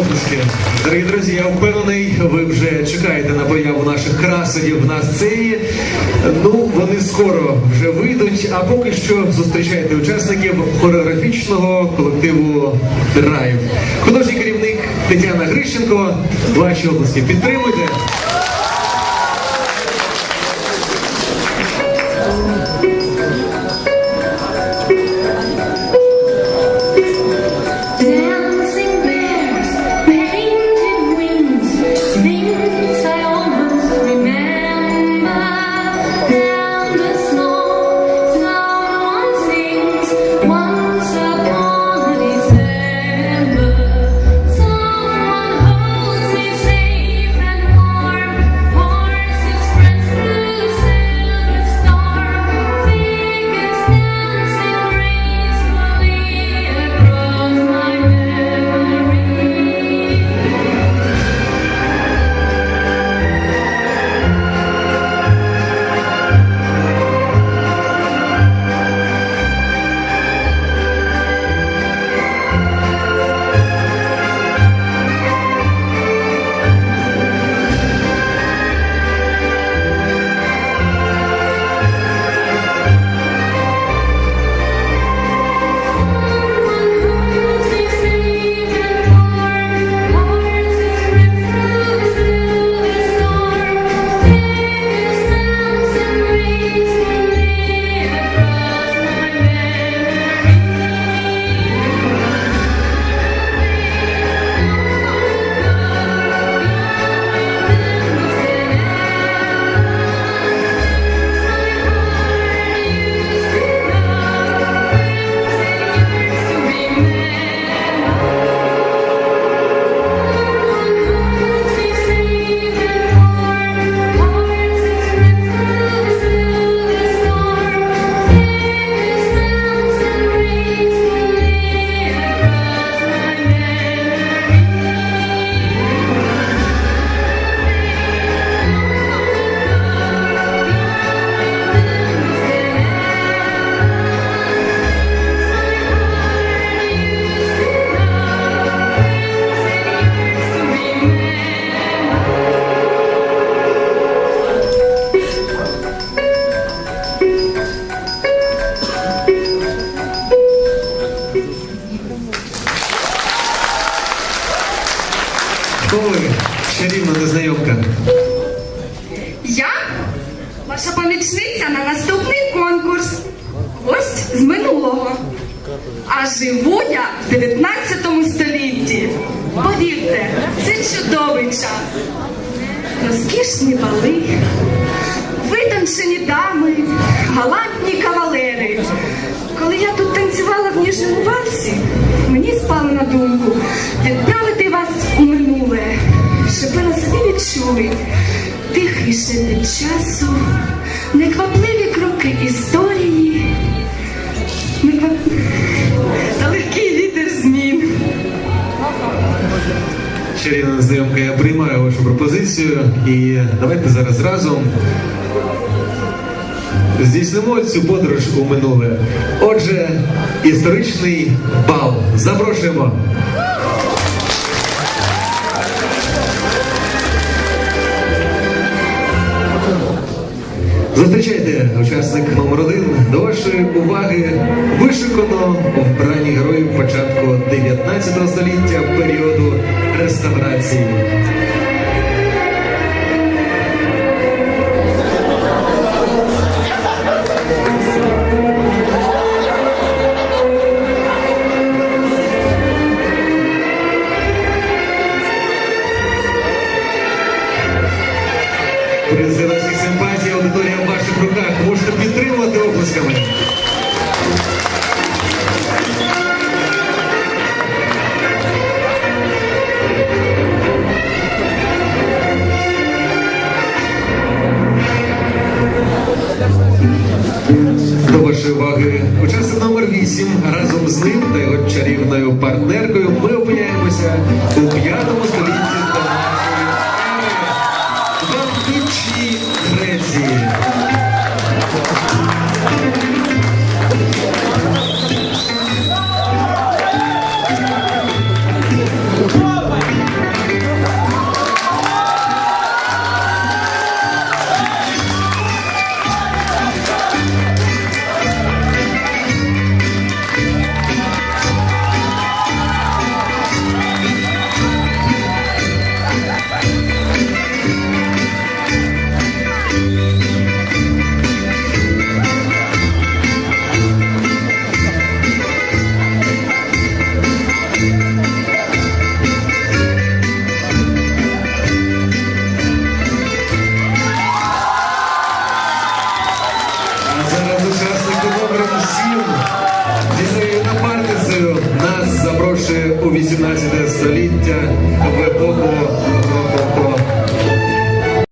оплески. Дорогі друзі, я впевнений, ви вже чекаєте на появу наших красенів на сцені. Ну, вони скоро вже вийдуть, а поки що зустрічайте учасників хореографічного колективу Драйв. Художній керівник Тетяна Грищенко. Ваші області підтримуйте. Хто ви? Чарівна незнайомка. Я ваша помічниця на наступний конкурс. Гость з минулого. А живу я в 19 столітті. Повірте, це чудовий час. Розкішні бали, витончені дами, галантні кавалери. Коли я тут мені спало на думку відправити вас у минуле, щоб ви на собі відчули тихий шепіт часу, неквапливі кроки історії, неквап... та легкий вітер змін. Чарівна незнайомка, я приймаю вашу пропозицію і давайте зараз разом здійснимо цю подорож у минуле. Отже, історичний бал. Запрошуємо. Зустрічайте учасник номер один. До вашої уваги вишикано вбрані героїв початку 19 століття періоду реставрації. Чарівною партнеркою. Ми опиняємося у п'ятому столітті 18 століття